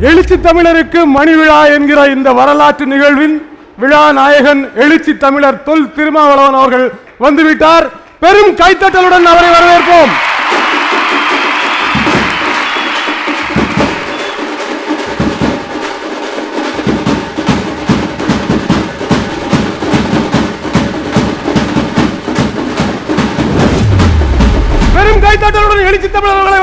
எழுச்சி தமிழருக்கு மணி விழா என்கிற இந்த வரலாற்று நிகழ்வின் விழா நாயகன் எழுச்சி தமிழர் தொல் திருமாவளவன் அவர்கள் வந்துவிட்டார். பெரும் கைத்தட்டலுடன் அவரை வரவேற்போம். பெரும் கைத்தட்டலுடன் எழுச்சி தமிழர்களை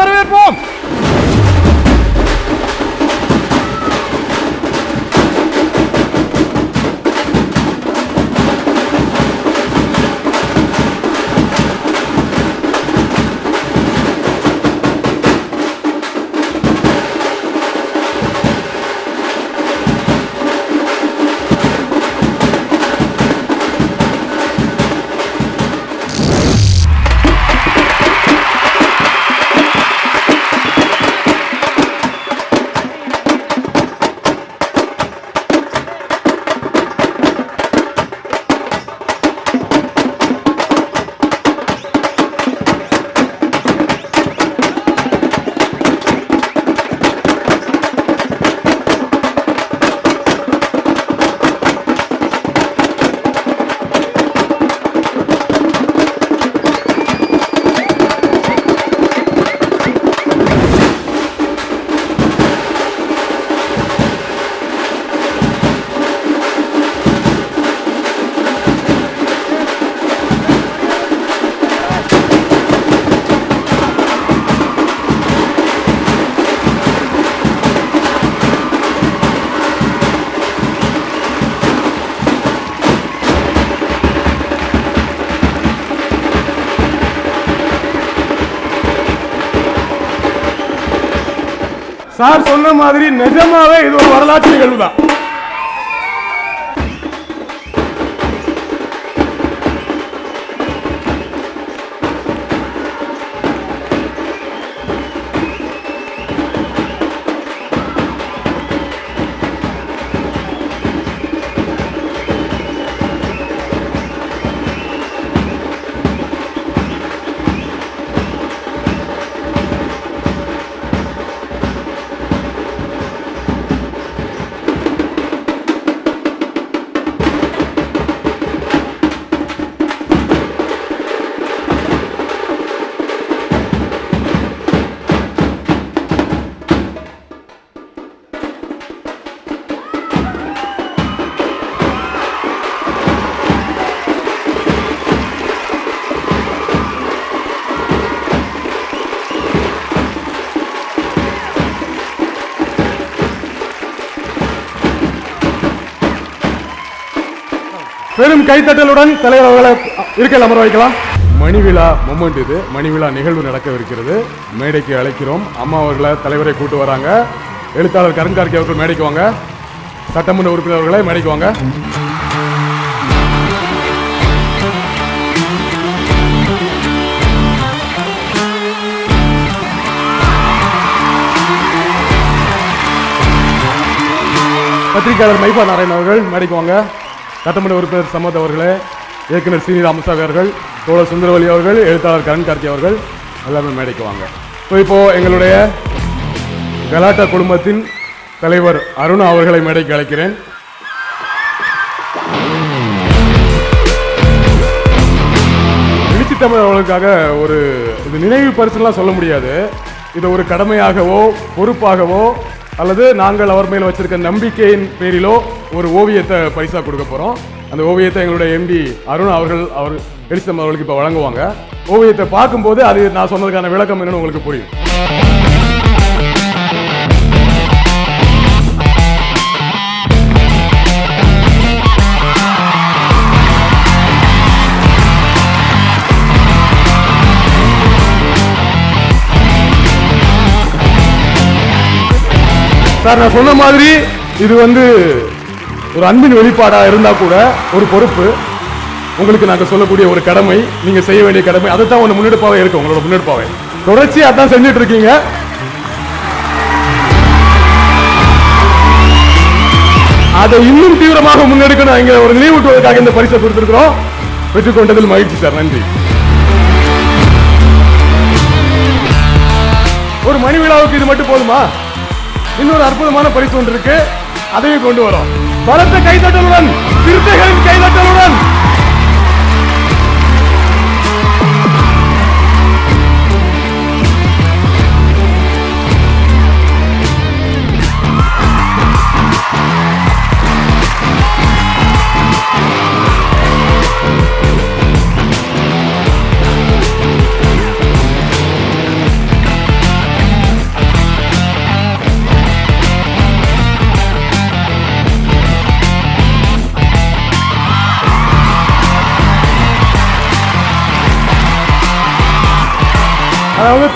சார் சொன்ன மாதிரி நிஜமாவே இது ஒரு வரலாற்று நிகழ்வு தான் பெரும் கைத்தட்டலுடன் தலைவர் அவர்களை இருக்கையில் அமர வைக்கலாம். மணி விழா மொமெண்ட் இது. மணி விழா நிகழ்வு நடக்கவிருக்கிறது. மேடைக்கு அழைக்கிறோம். அம்மா அவர்களை தலைவரை கூட்டு வராங்க. எழுத்தாளர் கரண் கார்கே அவர்கள் மேடைக்கு வாங்க. சட்டமன்ற உறுப்பினர்களை மேடைக்கு வாங்க. பத்திரிகையாளர் மைபா நாராயண் அவர்கள் மேடைக்கு வாங்க. சட்டமன்ற உறுப்பினர் சம்மத் அவர்களே இயக்குனர் சீனி ராமசாமி அவர்கள் தோழர் சுந்தரவலி அவர்கள் எழுத்தாளர் கரண் கார்த்தி அவர்கள் எல்லாமே மேடைக்கு வாங்க. ஸோ இப்போ எங்களுடைய கலாட்டா குடும்பத்தின் தலைவர் அருண் அவர்களை மேடைக்கு அழைக்கிறேன். எழுச்சி தமிழ் அவர்களுக்காக ஒரு இது நினைவு பரிசுலாம் சொல்ல முடியாது. இதை ஒரு கடமையாகவோ பொறுப்பாகவோ அல்லது நாங்கள் அவர் மேல் வச்சிருக்க நம்பிக்கையின் பேரிலோ ஒரு ஓவியத்தை பரிசாக கொடுக்க போகிறோம் அந்த ஓவியத்தை எங்களுடைய எம்பி அருண் அவர்கள் அவர் எலிசம் அவர்களுக்கு இப்போ வழங்குவாங்க. ஓவியத்தை பார்க்கும்போது அது நான் சொன்னதுக்கான விளக்கம் என்னன்னு உங்களுக்கு புரியும். சார் நான் சொன்ன மாதிரி இது வந்து ஒரு அன்பின் வெளிப்பாடாக இருந்தால் கூட ஒரு பொறுப்பு. உங்களுக்கு நாங்கள் சொல்லக்கூடிய ஒரு கடமை நீங்கள் செய்ய வேண்டிய கடமை அதை தான் ஒன்று முன்னெடுப்பாவே இருக்கும் உங்களோட முன்னெடுப்பாவே. தொடர்ச்சி அதான் செஞ்சுட்டு இருக்கீங்க. அதை இன்னும் தீவிரமாக முன்னெடுக்கணும் எங்க ஒரு நினைவூட்டுவதற்காக இந்த பரிசை கொடுத்திருக்கிறோம். பெற்றுக்கொண்டதில் மகிழ்ச்சி சார் நன்றி. ஒரு மணி விழாவுக்கு இது மட்டும் போதுமா? இன்னொரு அற்புதமான பரிசு ஒன்று இருக்கு. அதையும் கொண்டு வரோம். பலத்த கைதட்டலுடன் சிறுத்தைகளின் கைதட்டலுடன்.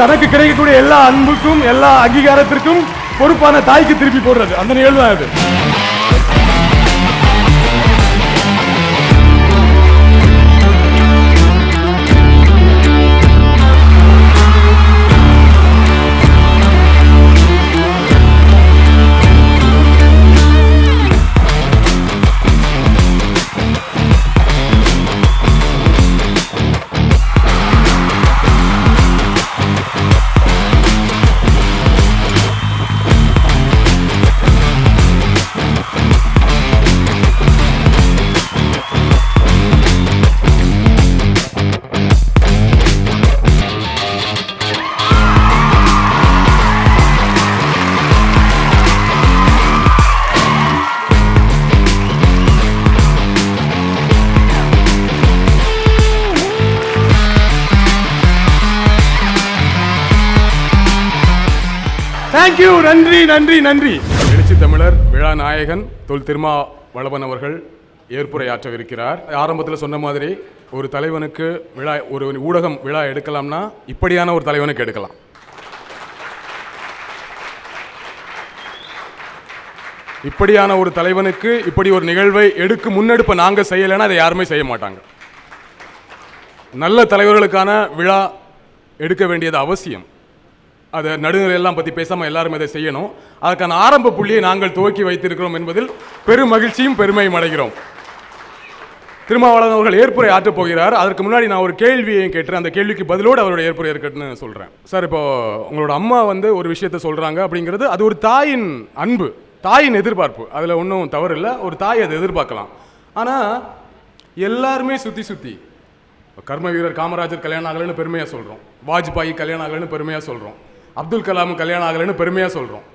தனக்கு கிடைக்கக்கூடிய எல்லா அன்புக்கும் எல்லா அங்கீகாரத்திற்கும் பொறுப்பான தாய்க்கு திருப்பி போடுறது. அந்த நிகழ்வு தான் அது தேங்க்யூ நன்றி நன்றி நன்றி. எழுச்சி தமிழர் விழா நாயகன் தொல் திருமா வளவன் அவர்கள் ஏற்புரையாற்றவிருக்கிறார் ஆரம்பத்தில் சொன்ன மாதிரி ஒரு தலைவனுக்கு விழா ஒரு ஊடகம் விழா எடுக்கலாம்னா இப்படியான ஒரு தலைவனுக்கு எடுக்கலாம். இப்படியான ஒரு தலைவனுக்கு இப்படி ஒரு நிகழ்வை எடுக்க முன்னெடுப்பை நாங்கள் செய்யலைன்னா அதை யாருமே செய்ய மாட்டாங்க. நல்ல தலைவர்களுக்கான விழா எடுக்க வேண்டியது அவசியம். அதை நடுநிலையெல்லாம் பற்றி பேசாமல் எல்லாரும் இதை செய்யணும். அதற்கான ஆரம்ப புள்ளியை நாங்கள் துவக்கி வைத்திருக்கிறோம் என்பதில் பெரும் மகிழ்ச்சியும் பெருமையும் அடைகிறோம். திருமாவளவன் அவர்கள் ஏற்புரை ஆற்றப் போகிறார். அதற்கு முன்னாடி நான் ஒரு கேள்வியையும் கேட்டேன். அந்த கேள்விக்கு பதிலோடு அவருடைய ஏற்புரை இருக்கட்டுன்னு சொல்கிறேன் சார் இப்போ உங்களோட அம்மா வந்து ஒரு விஷயத்த சொல்கிறாங்க அப்படிங்கிறது அது ஒரு தாயின் அன்பு தாயின் எதிர்பார்ப்பு. அதில் ஒன்றும் தவறு இல்லை. ஒரு தாய் அதை எதிர்பார்க்கலாம். ஆனால் எல்லாருமே சுற்றி சுற்றி கர்ம வீரர் காமராஜர் கல்யாணம் ஆகலைன்னு பெருமையாக சொல்கிறோம் வாஜ்பாய் கல்யாணம் ஆகலைன்னு பெருமையாக சொல்கிறோம் அப்துல் கலாம் கல்யாணம் ஆகலைன்னு பெருமையாக சொல்கிறோம்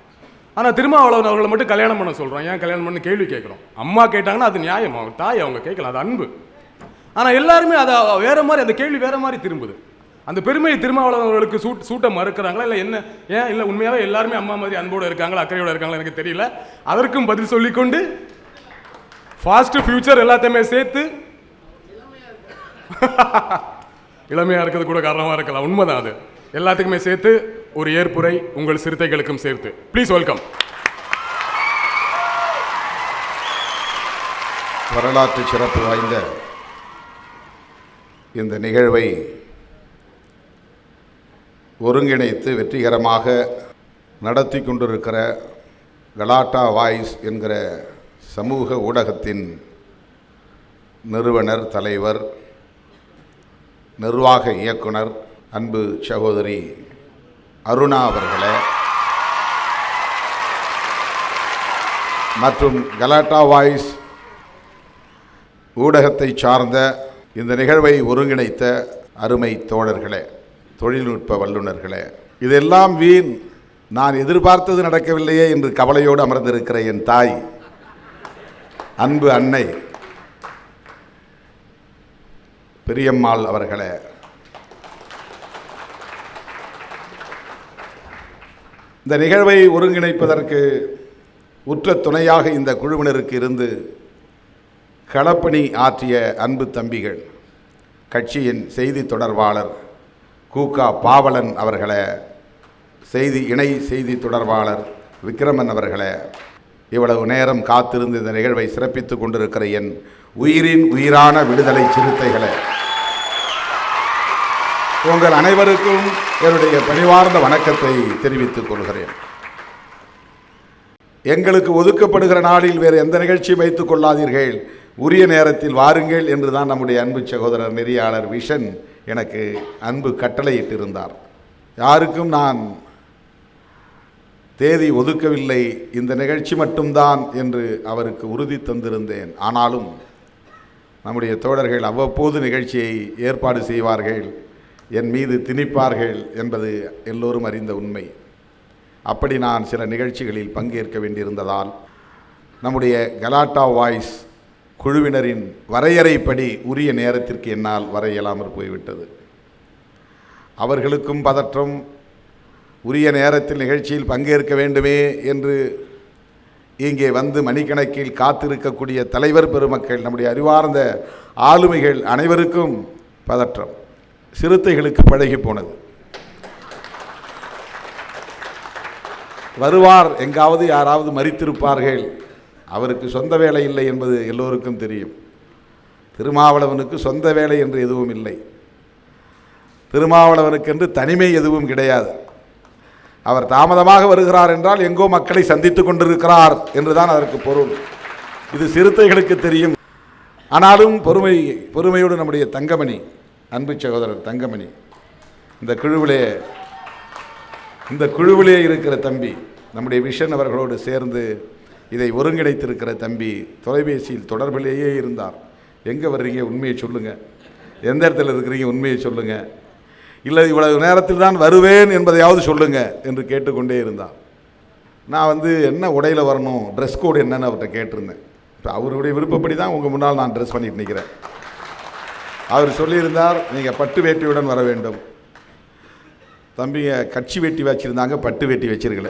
ஆனால் திருமாவளவன் அவர்களை மட்டும் கல்யாணம் பண்ண சொல்கிறோம் ஏன் கல்யாணம் பண்ண கேள்வி கேட்குறோம். அம்மா கேட்டாங்கன்னா அது நியாயம். அவங்க தாய் அவங்க கேட்கல அது அன்பு. ஆனால் எல்லாருமே அதை வேறு மாதிரி அந்த கேள்வி வேறு மாதிரி திரும்புது. அந்த பெருமையை திருமாவளவன் அவர்களுக்கு சூட் சூட்ட மறுக்கிறாங்களா? இல்லை என்ன? ஏன்? இல்லை உண்மையாகவே எல்லாருமே அம்மா மாதிரி அன்போடு இருக்காங்களா அக்கறையோடு இருக்காங்களா எனக்கு தெரியல. அதற்கும் பதில் சொல்லிக்கொண்டு ஃபாஸ்ட் ஃபியூச்சர் எல்லாத்தையுமே சேர்த்து இளமையாக இருக்கிறது கூட காரணமாக இருக்கலாம். உண்மைதான் அது. எல்லாத்துக்குமே சேர்த்து ஒரு ஏற்புரை உங்கள் சிறுத்தைகளுக்கும் சேர்த்து. ப்ளீஸ் வெல்கம் வரலாற்று சிறப்பு வாய்ந்த இந்த நிகழ்வை ஒருங்கிணைத்து வெற்றிகரமாக நடத்தி கொண்டிருக்கிற கலாட்டா வாய்ஸ் என்கிற சமூக ஊடகத்தின் நிறுவனர் தலைவர் நிர்வாக இயக்குனர் அன்பு சகோதரி அருணா அவர்களே. மற்றும் கலாட்டா வாய்ஸ் ஊடகத்தை சார்ந்த இந்த நிகழ்வை ஒருங்கிணைத்த அருமை தோழர்களே தொழில்நுட்ப வல்லுநர்களே. இதெல்லாம் வீண். நான் எதிர்பார்த்தது நடக்கவில்லையே என்று கவலையோடு அமர்ந்திருக்கிற என் தாய் அன்பு அன்னை பெரியம்மாள் அவர்களே. இந்த நிகழ்வை ஒருங்கிணைப்பதற்கு உற்ற துணையாக இந்த குழுவினருக்கு இருந்து களப்பணி ஆற்றிய அன்பு தம்பிகள் கட்சியின் செய்தி தொடர்பாளர் கூகா பாவலன் அவர்களை செய்தி இணை செய்தி தொடர்பாளர் விக்ரமன் அவர்களை இவ்வளவு நேரம் காத்திருந்து இந்த நிகழ்வை சிறப்பித்துக் கொண்டிருக்கிற என் உயிரின் உயிரான விடுதலை சிறுத்தைகளை உங்கள் அனைவருக்கும் என்னுடைய பணிவார்ந்த வணக்கத்தை தெரிவித்துக் கொள்கிறேன். எங்களுக்கு ஒதுக்கப்படுகிற நாளில் வேறு எந்த நிகழ்ச்சியும் வைத்துக் கொள்ளாதீர்கள். உரிய நேரத்தில் வாருங்கள் என்று தான் நம்முடைய அன்பு சகோதரர் நெறியாளர் விஷன் எனக்கு அன்பு கட்டளையிட்டிருந்தார். யாருக்கும் நான் தேதி ஒதுக்கவில்லை. இந்த நிகழ்ச்சி மட்டும்தான் என்று அவருக்கு உறுதி தந்திருந்தேன். ஆனாலும் நம்முடைய தோழர்கள் அவ்வப்போது நிகழ்ச்சியை ஏற்பாடு செய்வார்கள். என் மீது திணிப்பார்கள் என்பது எல்லோரும் அறிந்த உண்மை. அப்படி நான் சில நிகழ்ச்சிகளில் பங்கேற்க வேண்டியிருந்ததால் நம்முடைய கலாட்டா வாய்ஸ் குழுவினரின் வரையறைப்படி உரிய நேரத்திற்கு என்னால் வர இயலாமற் போய்விட்டது. அவர்களுக்கும் பதற்றம் உரிய நேரத்தில் நிகழ்ச்சியில் பங்கேற்க வேண்டுமே என்று இங்கே வந்து மணிக்கணக்கில் காத்திருக்கக்கூடிய தலைவர் பெருமக்கள் நம்முடைய அறிவார்ந்த ஆளுமைகள் அனைவருக்கும் பதற்றம். சிறுத்தைகளுக்கு பழகி போனது. வருவார் எங்காவது யாராவது மறித்திருப்பார்கள். அவருக்கு சொந்த வேலை இல்லை என்பது எல்லோருக்கும் தெரியும். திருமாவளவனுக்கு சொந்த வேலை என்று எதுவும் இல்லை. திருமாவளவனுக்கென்று தனிமை எதுவும் கிடையாது. அவர் தாமதமாக வருகிறார் என்றால் எங்கோ மக்களை சந்தித்துக் கொண்டிருக்கிறார் என்றுதான் அதற்கு பொருள். இது சிறுத்தைகளுக்கு தெரியும். ஆனாலும் பொறுமை பொறுமையோடு நம்முடைய தங்கமணி அன்பு சகோதரர் தங்கமணி இந்த குழுவிலே இந்த குழுவிலே இருக்கிற தம்பி நம்முடைய விஷன் அவர்களோடு சேர்ந்து இதை ஒருங்கிணைத்திருக்கிற தம்பி தொலைபேசியில் தொடர்பிலேயே இருந்தார். எங்கே வர்றீங்க? உண்மையை சொல்லுங்கள் எந்த இடத்துல இருக்கிறீங்க? உண்மையை சொல்லுங்கள் இல்லை இவ்வளவு நேரத்தில் தான் வருவேன் என்பதையாவது சொல்லுங்கள் என்று கேட்டுக்கொண்டே இருந்தார். நான் வந்து என்ன உடையில் வரணும்? ட்ரெஸ் கோடு என்னென்னு அவர்கிட்ட கேட்டிருந்தேன். இப்போ அவருடைய விருப்பப்படி தான் உங்கள் முன்னால் நான் ட்ரெஸ் பண்ணிட்டு நிற்கிறேன் அவர் சொல்லியிருந்தார் நீங்கள் பட்டு வேட்டியுடன் வர வேண்டும். தம்பிங்க கட்சி வேட்டி வச்சுருந்தாங்க பட்டு வேட்டி வச்சிருக்கல.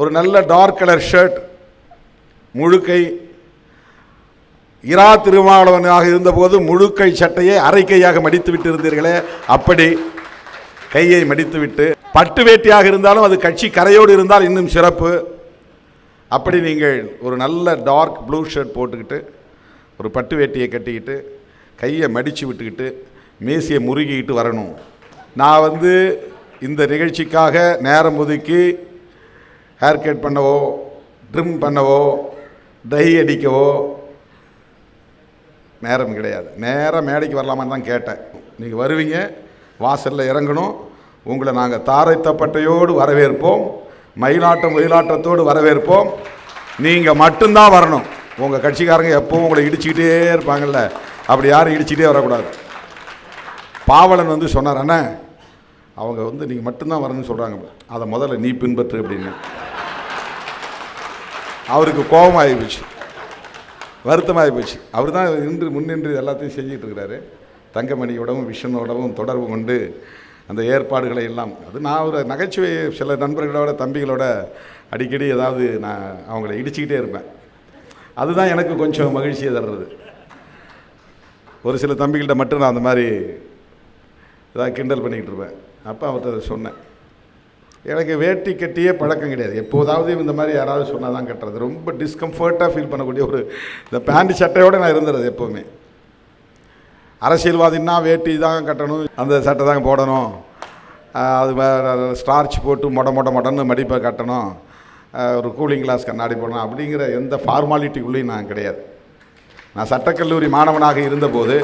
ஒரு நல்ல டார்க் கலர் ஷர்ட் முழுக்கை இரா திருமாவளவனாக இருந்தபோது முழுக்கை சட்டையை அரைக்கையாக மடித்து விட்டு இருந்தீர்களே அப்படி கையை மடித்துவிட்டு பட்டு வேட்டியாக இருந்தாலும் அது கட்சி கரையோடு இருந்தால் இன்னும் சிறப்பு. அப்படி நீங்கள் ஒரு நல்ல டார்க் ப்ளூ ஷர்ட் போட்டுக்கிட்டு ஒரு பட்டு வேட்டியை கட்டிக்கிட்டு கையை மடித்து விட்டுக்கிட்டு மேசியை முறுகிக்கிட்டு வரணும். நான் வந்து இந்த நிகழ்ச்சிக்காக நேரம் ஒதுக்கி ஹேர் கட் பண்ணவோ ட்ரிம் பண்ணவோ டை அடிக்கவோ நேரம் கிடையாது. நேராக மேடைக்கு வரலாமான்னு தான் கேட்டேன். நீங்கள் வருவீங்க வாசலில் இறங்கணும். உங்களை நாங்கள் தாரைத்தப்பட்டையோடு வரவேற்போம். மயிலாட்டம் ஒயிலாட்டத்தோடு வரவேற்போம். நீங்கள் மட்டும்தான் வரணும். உங்கள் கட்சிக்காரங்க எப்பவும் உங்களை இடிச்சுக்கிட்டே இருப்பாங்கல்ல. அப்படி யாரும் இடிச்சுக்கிட்டே வரக்கூடாது. பாவலன் வந்து சொன்னார் அண்ணே அவங்க வந்து நீங்கள் மட்டும்தான் வரணும்னு சொல்கிறாங்க அதை முதல்ல நீ பின்பற்று அப்படின்னு. அவருக்கு கோபம் ஆகிப்போச்சு வருத்தமாகி போச்சு அவர் தான் நின்று முன்னின்று எல்லாத்தையும் செஞ்சிகிட்ருக்கிறாரு தங்கமணியோடவும் விஷனோடவும் தொடர்பு கொண்டு அந்த ஏற்பாடுகளை எல்லாம். அது நான் ஒரு நகைச்சுவை சில நண்பர்களோட தம்பிகளோட அடிக்கடி ஏதாவது நான் அவங்கள இடிச்சுக்கிட்டே இருப்பேன். அதுதான் எனக்கு கொஞ்சம் மகிழ்ச்சியை தர்றது. ஒரு சில தம்பிகள்கிட்ட மட்டும் நான் அந்த மாதிரி ஏதாவது கிண்டல் பண்ணிக்கிட்டு இருப்பேன். அப்போ அவர்கிட்ட அதை சொன்னேன். எனக்கு வேட்டி கட்டியே பழக்கம் கிடையாது. எப்போதாவது இந்த மாதிரி யாராவது சொன்னால் தான் கட்டுறது. ரொம்ப டிஸ்கம்ஃபர்ட்டாக ஃபீல் பண்ணக்கூடிய ஒரு இந்த பேண்ட் சட்டையோடு நான் இருந்துறது எப்போவுமே. அரசியல்வாதின்னா வேட்டி தான் கட்டணும் அந்த சட்டை தான் போடணும். அது ஸ்டார்ச் போட்டு மொட மொட மொடன்னு மடிப்பை கட்டணும். ஒரு கூலிங் கிளாஸ் கண்ணாடி போடணும் அப்படிங்கிற எந்த ஃபார்மாலிட்டிக்குள்ளேயும் நான் கிடையாது. நான் சட்டக்கல்லூரி மாணவனாக இருந்தபோது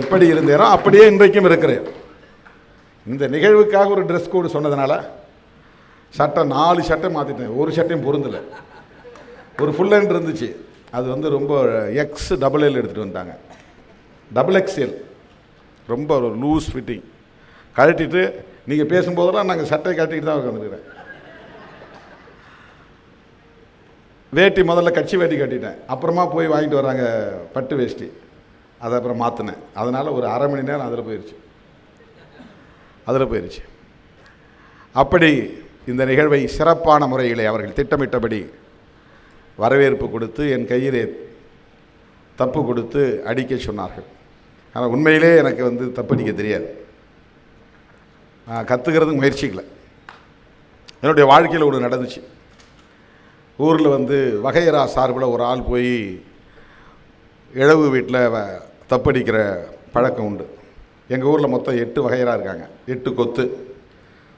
எப்படி இருந்தேனோ அப்படியே இன்றைக்கும் இருக்கிறேன். இந்த நிகழ்வுக்காக ஒரு ட்ரெஸ் கோடு சொன்னதுனால சட்டை நாலு சட்டை மாற்றிட்டேன் ஒரு சட்டையும் பொருந்தலை. ஒரு ஃபுல் ஹேண்ட் இருந்துச்சு. அது வந்து ரொம்ப எக்ஸ் டபுள் எல் எடுத்துகிட்டு வந்துட்டாங்க. டபுள் எக்ஸ்எல் ரொம்ப ஒரு லூஸ் ஃபிட்டிங் கழட்டிட்டு நீங்கள் பேசும்போதெல்லாம் நாங்கள் சட்டையை கழட்டிட்டு தான் உட்காந்துருக்கிறேன் வேட்டி முதல்ல கட்சி வேட்டி கட்டிட்டேன். அப்புறமா போய் வாங்கிட்டு வராங்க பட்டு வேஷ்டி. அதை அப்புறம் மாற்றினேன் அதனால் ஒரு அரை மணி நேரம் அதில் போயிடுச்சு அதில் போயிடுச்சு அப்படி இந்த நிகழ்வை சிறப்பான முறையிலே அவர்கள் திட்டமிட்டபடி வரவேற்பு கொடுத்து என் கையிலே தப்பு கொடுத்து அடிக்க சொன்னார்கள். ஆனால் உண்மையிலே எனக்கு வந்து தப்பு அடிக்க தெரியாது. நான் கற்றுக்கிறதுக்கு முயற்சிக்கலை. என்னுடைய வாழ்க்கையில் ஒன்று நடந்துச்சு. ஊரில் வந்து வகையரா சார்பில் ஒரு ஆள் போய் இழவு வீட்டில் வ- தப்படிக்கிற பழக்கம் உண்டு. எங்கள் ஊரில் மொத்தம் எட்டு வகையராக இருக்காங்க. எட்டு கொத்து.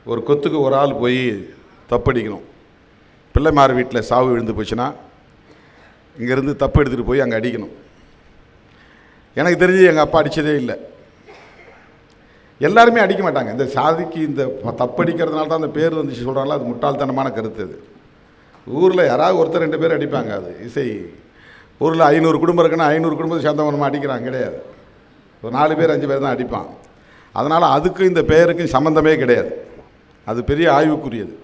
ஒரு கொத்துக்கு ஒரு ஆள் போய் தப்படிக்கணும். பிள்ளைமார் வீட்டில் சாவு விழுந்து போச்சுன்னா இங்கேருந்து தப்பு எடுத்துகிட்டு போய் அங்கே அடிக்கணும். எனக்கு தெரிஞ்சு எங்கள் அப்பா அடித்ததே இல்லை. எல்லாருமே அடிக்க மாட்டாங்க. இந்த சாதிக்கு இந்த தப்படிக்கிறதுனால தான் அந்த பேர் வந்துச்சு சொல்கிறாங்களா அது முட்டாள்தனமான கருத்து அது. ஊரில் யாராவது ஒருத்தர் ரெண்டு பேர் அடிப்பாங்க அது. இசை. ஊரில் ஐநூறு குடும்பம் இருக்குன்னா ஐநூறு குடும்பத்தை சேர்ந்தவங்க அடிக்கிறாங்க கிடையாது. ஒரு நாலு பேர் அஞ்சு பேர் தான் அடிப்பான் அதனால் அதுக்கும் இந்த பெயருக்கும் சம்மந்தமே கிடையாது. அது பெரிய ஆய்வுக்குரியது.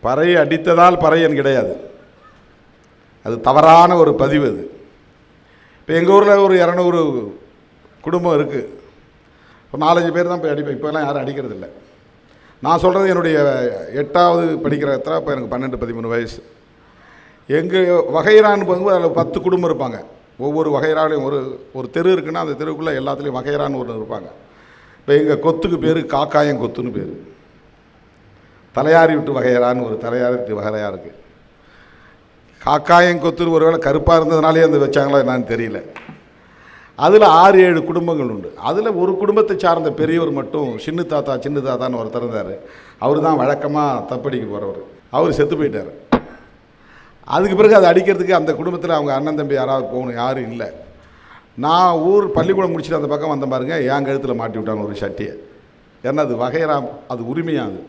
பறை அடித்ததால் பறையன் கிடையாது. அது தவறான ஒரு பதிவு அது. இப்போ எங்கள் ஊரில் ஒரு இரநூறு குடும்பம் இருக்குது ஒரு நாலஞ்சு பேர் தான் போய் அடிப்பேன். இப்போலாம் யாரும் அடிக்கிறதில்லை. நான் சொல்கிறது என்னுடைய எட்டாவது படிக்கிற எத்தனை இப்போ எனக்கு பன்னெண்டு பதிமூணு வயசு. எங்கள் வகைரான்னு போகும்போது அதில் பத்து குடும்பம் இருப்பாங்க. ஒவ்வொரு வகைராலையும் ஒரு ஒரு தெரு இருக்குன்னா அந்த தெருவுக்குள்ளே எல்லாத்துலேயும் வகைரான்னு ஒன்று இருப்பாங்க. இப்போ எங்கள் கொத்துக்கு பேர் காக்காயம் கொத்துன்னு பேர். தலையாரி விட்டு வகையறான்னு ஒரு தலையாரி விட்டு வகையாக இருக்குது காக்காயம் கொத்துன்னு ஒருவேளை கருப்பாக இருந்ததுனாலே அந்த வச்சாங்களா என்னன்னு தெரியல. அதில் ஆறு ஏழு குடும்பங்கள் உண்டு அதில் ஒரு குடும்பத்தை சார்ந்த பெரியவர் மட்டும் சின்ன தாத்தா சின்ன தாத்தான்னு ஒருத்தர் இருந்தார். அவர் தான் வழக்கமாக தப்படிக்கு போகிறவர் அவர் செத்து போயிட்டார். அதுக்கு பிறகு அதை அடிக்கிறதுக்கு அந்த குடும்பத்தில் அவங்க அண்ணன் தம்பி யாராவது போகணும் யாரும் இல்லை. நான் ஊர் பள்ளிக்கூடம் முடிச்சுட்டு அந்த பக்கம் வந்த பாருங்க என் கழுத்தில் மாட்டி விட்டாங்க ஒரு சட்டியை. ஏன்னா அது வகைரா அது உரிமையாக அது.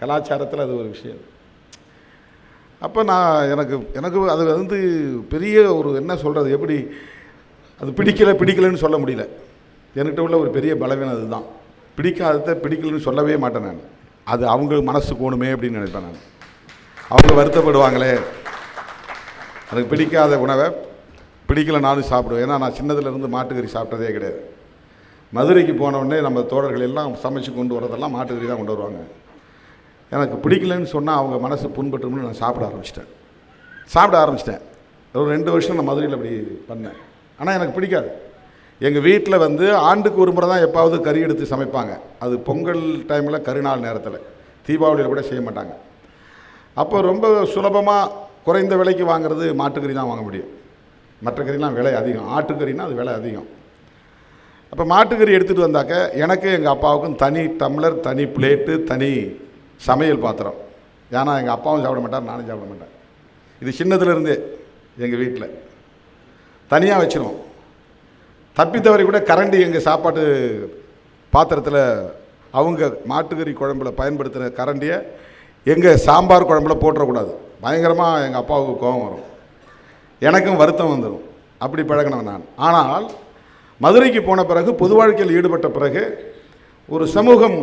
கலாச்சாரத்தில் அது ஒரு விஷயம். அப்போ நான் எனக்கு எனக்கு அது வந்து பெரிய ஒரு என்ன சொல்கிறது எப்படி அது பிடிக்கல பிடிக்கலைன்னு சொல்ல முடியல. என்கிட்ட உள்ள ஒரு பெரிய பலவீனம் அதுதான். பிடிக்காததை பிடிக்கலன்னு சொல்லவே மாட்டேன் நான். அது அவங்க மனசு போகணுமே அப்படின்னு நினைப்பேன் நான். அவங்க வருத்தப்படுவாங்களே. எனக்கு பிடிக்காத உணவை பிடிக்கல நானும் சாப்பிடுவேன். ஏன்னா நான் சின்னதுலேருந்து மாட்டுக்கறி சாப்பிட்டதே கிடையாது. மதுரைக்கு போனவுடனே நம்ம தோழர்கள் எல்லாம் சமைச்சு கொண்டு வரதெல்லாம் மாட்டுக்கறி தான் கொண்டு வருவாங்க. எனக்கு பிடிக்கலன்னு சொன்னால் அவங்க மனசு புண்பட்டும்னு நான் சாப்பிட ஆரம்பிச்சிட்டேன். சாப்பிட ஆரம்பிச்சிட்டேன். ஒரு ரெண்டு வருஷம் நான் மதுரையில் அப்படி பண்ணேன். ஆனால் எனக்கு பிடிக்காது. எங்கள் வீட்டில் வந்து ஆண்டுக்கு ஒரு முறை தான் எப்பாவது கறி எடுத்து சமைப்பாங்க. அது பொங்கல் டைமில் கருநாள் நேரத்தில். தீபாவளியில் கூட செய்ய மாட்டாங்க. அப்போ ரொம்ப சுலபமாக குறைந்த விலைக்கு வாங்குறது மாட்டுக்கறி தான் வாங்க முடியும். மற்ற கறிலாம் விலை அதிகம். ஆட்டுக்கறினா அது விலை அதிகம். அப்போ மாட்டுக்கறி எடுத்துகிட்டு வந்தாக்க எனக்கு எங்கள் அப்பாவுக்கும் தனி டம்ளர் தனி பிளேட்டு தனி சமையல் பாத்திரம். ஏன்னா எங்கள் அப்பாவும் சாப்பிட மாட்டார் நானும் சாப்பிட மாட்டேன். இது சின்னதுலேருந்தே எங்கள் வீட்டில் தனியாக வச்சிருவோம். தப்பி தவறி கூட கரண்டி எங்கள் சாப்பாட்டு பாத்திரத்தில் அவங்க மாட்டுக்கறி குழம்புல பயன்படுத்துகிற கரண்டியை எங்கள் சாம்பார் குழம்புல போட்டுறக்கூடாது. பயங்கரமாக எங்கள் அப்பாவுக்கு கோபம் வரும். எனக்கும் வருத்தம் வந்துடும் அப்படி பழகினவன் நான். ஆனால் மதுரைக்கு போன பிறகு பொது வாழ்க்கையில் ஈடுபட்ட பிறகு ஒரு சமூகம்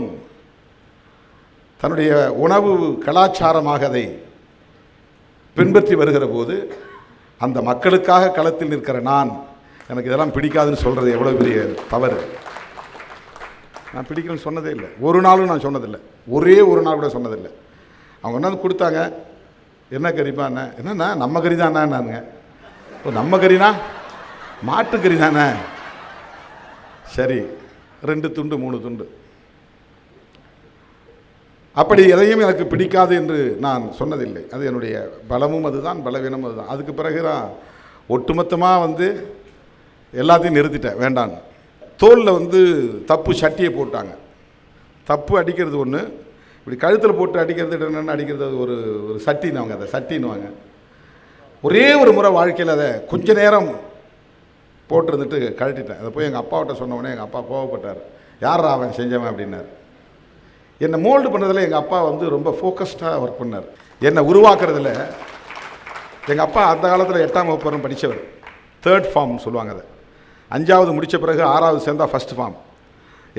தன்னுடைய உணவு கலாச்சாரமாக அதை பின்பற்றி வருகிற போது அந்த மக்களுக்காக களத்தில் நிற்கிற நான் எனக்கு இதெல்லாம் பிடிக்காதுன்னு சொல்கிறது எவ்வளோ பெரிய தவறு. நான் பிடிக்கணும்னு சொன்னதே இல்லை. ஒரு நாளும் நான் சொன்னதில்லை. ஒரே ஒரு நாள் கூட சொன்னதில்லை. அவங்க என்ன கொடுத்தாங்க? என்ன கறிப்பா என்ன என்னண்ணா? நம்ம கறி நானுங்க ஓ நம்ம கறினா? மாட்டுக்கறி தானே சரி ரெண்டு துண்டு மூணு துண்டு. அப்படி எதையும் எனக்கு பிடிக்காது என்று நான் சொன்னதில்லை. அது என்னுடைய பலமும் அதுதான் பலவீனமும் அதுதான். அதுக்கு பிறகு தான் ஒட்டுமொத்தமாக வந்து எல்லாத்தையும் நிறுத்திட்டேன். வேண்டான்னு. தோலில் வந்து தப்பு சட்டியை போட்டாங்க. தப்பு அடிக்கிறது ஒன்று இப்படி கழுத்தில் போட்டு அடிக்கிறது என்னென்னு அடிக்கிறது ஒரு ஒரு ஒரு சட்டின்னுவாங்க அதை சட்டின்னுவாங்க ஒரே ஒரு முறை வாழ்க்கையில் அதை கொஞ்ச நேரம் போட்டிருந்துட்டு கழட்டிட்டேன். அதை போய் எங்கள் அப்பாவிட்ட சொன்ன உடனே எங்கள் அப்பா கோவப்பட்டார். யார் அவன் செஞ்சவன்? அப்படின்னாரு. என்னை மோல்டு பண்ணுறதுல எங்கள் அப்பா வந்து ரொம்ப ஃபோக்கஸ்டாக ஒர்க் பண்ணார். என்னை உருவாக்குறதுல எங்கள் அப்பா அந்த காலத்தில் எட்டாம் வகுப்பு வரைக்கும் படித்தவர் தேர்ட் ஃபார்ம் சொல்லுவாங்க அதை. அஞ்சாவது முடித்த பிறகு ஆறாவது சேர்ந்தா ஃபஸ்ட் ஃபார்ம்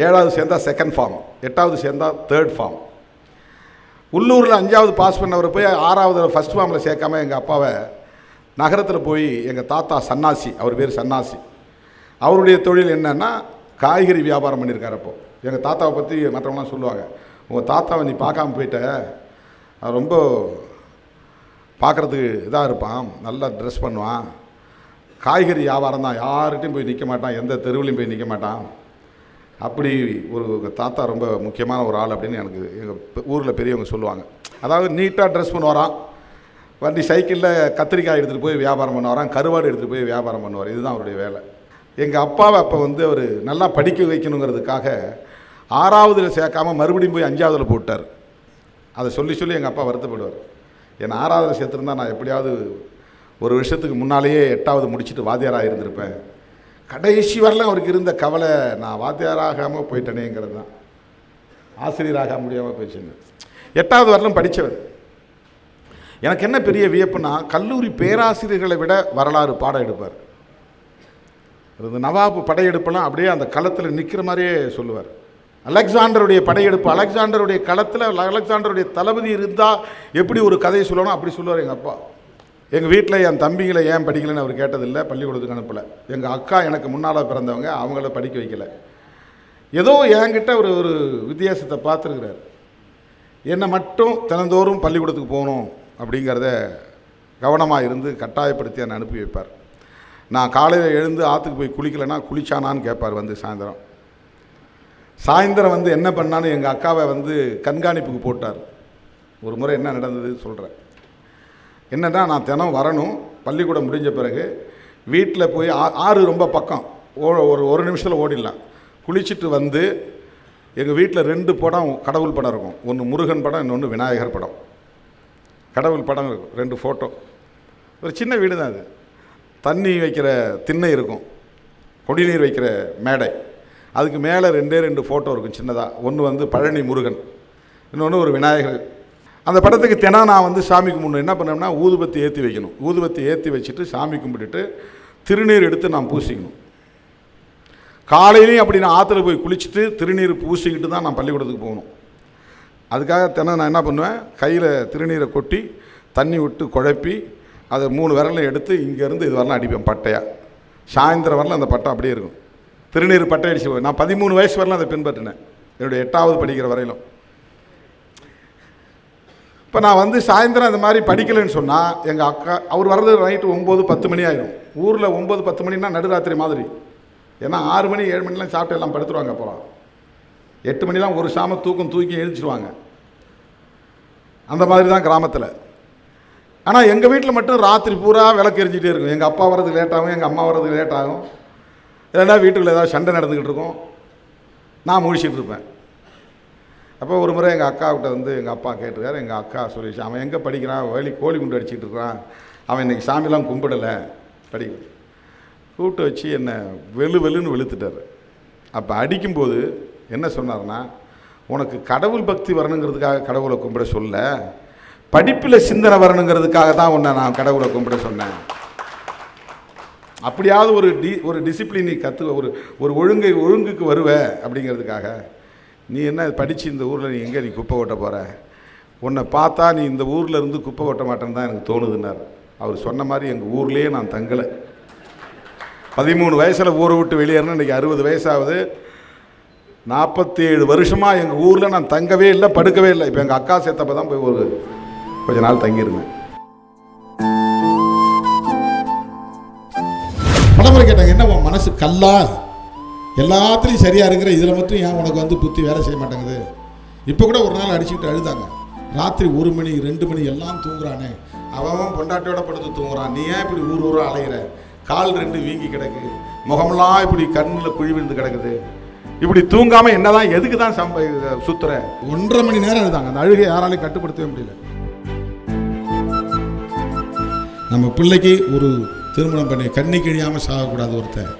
ஏழாவது சேர்ந்தா செகண்ட் ஃபார்ம் எட்டாவது சேர்ந்தா தேர்ட் ஃபார்ம் உள்ளூரில் அஞ்சாவது பாஸ் பண்ணவர் போய் ஆறாவது ஃபஸ்ட் ஃபார்மில் சேர்க்காம எங்கள் அப்பாவை நகரத்தில் போய் எங்கள் தாத்தா சன்னாசி அவர் பேர் சன்னாசி. அவருடைய தொழில் என்னன்னா காய்கறி வியாபாரம் பண்ணியிருக்கார் அப்போது எங்கள் தாத்தாவை பற்றி மற்றவங்களாம் சொல்லுவாங்க. உங்கள் தாத்தாவை நீ பார்க்காம போயிட்ட. அவன் ரொம்ப பார்க்குறதுக்கு இதாக இருப்பான். நல்லா ட்ரெஸ் பண்ணுவான். காய்கறி வியாபாரம் தான். யார்கிட்டையும் போய் நிற்க மாட்டான். எந்த தெருவிலையும் போய் நிற்க மாட்டான். அப்படி ஒரு தாத்தா ரொம்ப முக்கியமான ஒரு ஆள் அப்படின்னு எனக்கு எங்கள் ஊரில் பெரியவங்க சொல்லுவாங்க. அதாவது நீட்டாக ட்ரெஸ் பண்ணுவாராம். வண்டி சைக்கிளில் கத்திரிக்காய் எடுத்துகிட்டு போய் வியாபாரம் பண்ணுவாராம். கருவாடு எடுத்துகிட்டு போய் வியாபாரம் பண்ணுவார். இதுதான் அவருடைய வேலை. எங்கள் அப்பாவை அப்போ வந்து அவர் நல்லா படிக்க வைக்கணுங்கிறதுக்காக ஆறாவதில் சேர்க்காமல் மறுபடியும் போய் அஞ்சாவதில் போட்டார். அதை சொல்லி சொல்லி எங்கள் அப்பா வருத்தப்படுவார். என் ஆறாவதில் சேர்த்துருந்தா நான் எப்படியாவது ஒரு வருஷத்துக்கு முன்னாலேயே எட்டாவது முடிச்சுட்டு வாத்தியாராக இருந்திருப்பேன். கடைசி வரலாம் அவருக்கு இருந்த கவலை நான் வாத்தியாராகாமல் போயிட்டேனேங்கிறது தான். ஆசிரியராக முடியாமல் போயிடுச்சுன்னு. எட்டாவது வரலும் படித்தவர் எனக்கு என்ன பெரிய வியப்புனா கல்லூரி பேராசிரியர்களை விட வரலாறு பாடம் எடுப்பார். அது நவாபு படையெடுப்பெல்லாம் அப்படியே அந்த களத்தில் நிற்கிற மாதிரியே சொல்லுவார். அலெக்சாண்டருடைய படையெடுப்பு அலெக்சாண்டருடைய களத்தில் அலெக்சாண்டருடைய தளபதி இருந்தால் எப்படி ஒரு கதையை சொல்லணும்? அப்படி சொல்லுவார் எங்கள் அப்பா. எங்கள் வீட்டில் என் தம்பிகளை ஏன் படிக்கலைன்னு அவர் கேட்டதில்லை. பள்ளிக்கூடத்துக்கு அனுப்பலை. எங்கள் அக்கா எனக்கு முன்னால் பிறந்தவங்க அவங்கள படிக்க வைக்கலை. ஏதோ என்கிட்ட ஒரு ஒரு வித்தியாசத்தை பார்த்துருக்கிறார். என்னை மட்டும் தினந்தோறும் பள்ளிக்கூடத்துக்கு போகணும் அப்படிங்கிறத கவனமாக இருந்து கட்டாயப்படுத்தி என்னை அனுப்பி வைப்பார். நான் காலையில் எழுந்து ஆற்றுக்கு போய் குளிக்கலைன்னா குளிச்சானான்னு கேட்பார் வந்து சாயந்தரம். சாயந்தரம் வந்து என்ன பண்ணான்னு எங்கள் அக்காவை வந்து கண்காணிப்புக்கு போட்டார். ஒரு முறை என்ன நடந்தது சொல்கிறேன் என்னன்னா நான் தினம் வரணும். பள்ளிக்கூடம் முடிஞ்ச பிறகு வீட்டில் போய் ஆ- ஆறு ரொம்ப பக்கம். ஓ ஒரு ஒரு நிமிஷத்தில் ஓடிடலாம். குளிச்சுட்டு வந்து எங்கள் வீட்டில் ரெண்டு படம் கடவுள் படம் இருக்கும். ஒன்று முருகன் படம் இன்னொன்று விநாயகர் படம். கடவுள் படம் இருக்கும். ரெண்டு ஃபோட்டோ ஒரு சின்ன வீடு தான் அது. தண்ணி வைக்கிற திண்ணை இருக்கும். குடிநீர் வைக்கிற மேடை. அதுக்கு மேலே ரெண்டே ரெண்டு ஃபோட்டோ இருக்கும் சின்னதாக ஒன்று வந்து பழனி முருகன் இன்னொன்று ஒரு விநாயகர். அந்த படத்துக்கு தினம் நான் வந்து சாமி கும்பிடணும். என்ன பண்ணோம்னா ஊதுபத்தி ஏற்றி வைக்கணும். ஊதுபத்தி ஏற்றி வச்சுட்டு சாமி கும்பிட்டுட்டு திருநீர் எடுத்து நான் பூசிக்கணும். காலையிலையும் அப்படி நான் ஆற்றுல போய் குளிச்சுட்டு திருநீர் பூசிக்கிட்டு தான் நான் பள்ளிக்கூடத்துக்கு போகணும். அதுக்காக தினம் நான் என்ன பண்ணுவேன்? கையில் திருநீரை கொட்டி தண்ணி விட்டு குழப்பி அதை மூணு விரலையும் எடுத்து இங்கேருந்து இது வரலாம் அடிப்பேன் பட்டையாக சாயந்தரம் வரலாம் அந்த பட்டை அப்படியே இருக்கும். திருநீர் பட்டை அடிச்சு நான் பதிமூணு வயசு வரலாம் அதை பின்பற்றினேன். என்னுடைய எட்டாவது படிக்கிற வரையிலும். இப்போ நான் வந்து சாயந்தரம் அந்த மாதிரி படிக்கலைன்னு சொன்னால் எங்கள் அக்கா அவர் வர்றது நைட்டு ஒம்பது பத்து மணி ஆயிடும் ஊரில் ஒம்பது பத்து மணினா நடுராத்திரி மாதிரி. ஏன்னா ஆறு மணி ஏழு மணிலாம் சாப்பிட்டு எல்லாம் படுத்துருவாங்க அப்புறம் எட்டு மணிலாம் ஒரு சாம தூக்கம் தூக்கி எழுதிச்சிருவாங்க அந்த மாதிரி தான் கிராமத்தில். ஆனால் எங்கள் வீட்டில் மட்டும் ராத்திரி பூரா விளக்கு எரிஞ்சிட்டே இருக்கும். எங்கள் அப்பா வர்றதுக்கு லேட் ஆகும் எங்கள் அம்மா வர்றதுக்கு லேட் ஆகும். இல்லைன்னா வீட்டுக்குள்ள ஏதாவது சண்டை நடந்துக்கிட்டு இருக்கும் நான் முழிச்சிட்டு இருப்பேன். அப்போ ஒரு முறை எங்கள் அக்காக்கிட்ட வந்து எங்கள் அப்பா கேட்டிருக்காரு எங்கள் அக்கா சொல்லிச்சு அவன் எங்கே படிக்கிறான்? வேலி கோழி குண்டு அடிச்சிட்டு இருக்கிறான். அவன் இன்னைக்கு சாமிலாம் கும்பிடலை. படி கூப்பிட்டு வச்சு என்னை வெளு வெளுன்னு வெளுத்துட்டார். அப்போ அடிக்கும்போது என்ன சொன்னார்னா உனக்கு கடவுள் பக்தி வரணுங்கிறதுக்காக கடவுளை கும்பிட சொல்ல படிப்பில் சிந்தனை வரணுங்கிறதுக்காக தான் உன்னை நான் கடவுளை கும்பிட சொன்னேன். அப்படியாவது ஒரு டி ஒரு டிசிப்ளின் நீ கற்று ஒரு ஒரு ஒழுங்கை ஒழுங்குக்கு வருவ அப்படிங்கிறதுக்காக நீ என்ன படித்து இந்த ஊரில் நீ எங்கே நீ குப்பை கொட்ட போகிற உன்னை பார்த்தா நீ இந்த ஊரில் இருந்து குப்பை கொட்ட மாட்டேன்னு தான் எனக்கு தோணுதுன்னார். அவர் சொன்ன மாதிரி எங்கள் ஊர்லேயே நான் தங்கலை. பதிமூணு வயசில் ஊரை விட்டு வெளியேறணும் இன்றைக்கி அறுபது வயசாகுது. நாற்பத்தேழு வருஷமாக எங்கள் ஊரில் நான் தங்கவே இல்லை படுக்கவே இல்லை. இப்போ எங்கள் அக்கா சேர்த்தப்ப தான் போய் ஒரு கொஞ்ச நாள் தங்கியிருந்தேன். பலமுறை கேட்டாங்க என்ன உன் மனசு கல்லா? எல்லாத்துலேயும் சரியாக இருக்கிற இதில் மட்டும் ஏன் உனக்கு வந்து புத்தி வேலை செய்ய மாட்டேங்குது? இப்போ கூட ஒரு நாள் அடிச்சுக்கிட்டு அழுதாங்க. ராத்திரி ஒரு மணி ரெண்டு மணி எல்லாம் தூங்குறானே. அவன் அவன் பொண்டாட்டியோட படுத்து தூங்குறான். நீ ஏன் இப்படி ஊர் ஊராக அலையிற? கால் ரெண்டு வீங்கி கிடக்கு. முகமெல்லாம் இப்படி கண்ணில் குழி விழுந்து கிடக்குது. இப்படி தூங்காமல் என்னதான் எதுக்கு தான் சம்ப சுத்துற? ஒன்றரை மணி நேரம் அழுதாங்க. அந்த அழுகை யாராலையும் கட்டுப்படுத்தவே முடியல. நம்ம பிள்ளைக்கு ஒரு திருமணம் பண்ணி கண்ணி கிழியாமல் சாகக்கூடாது ஒருத்தன்.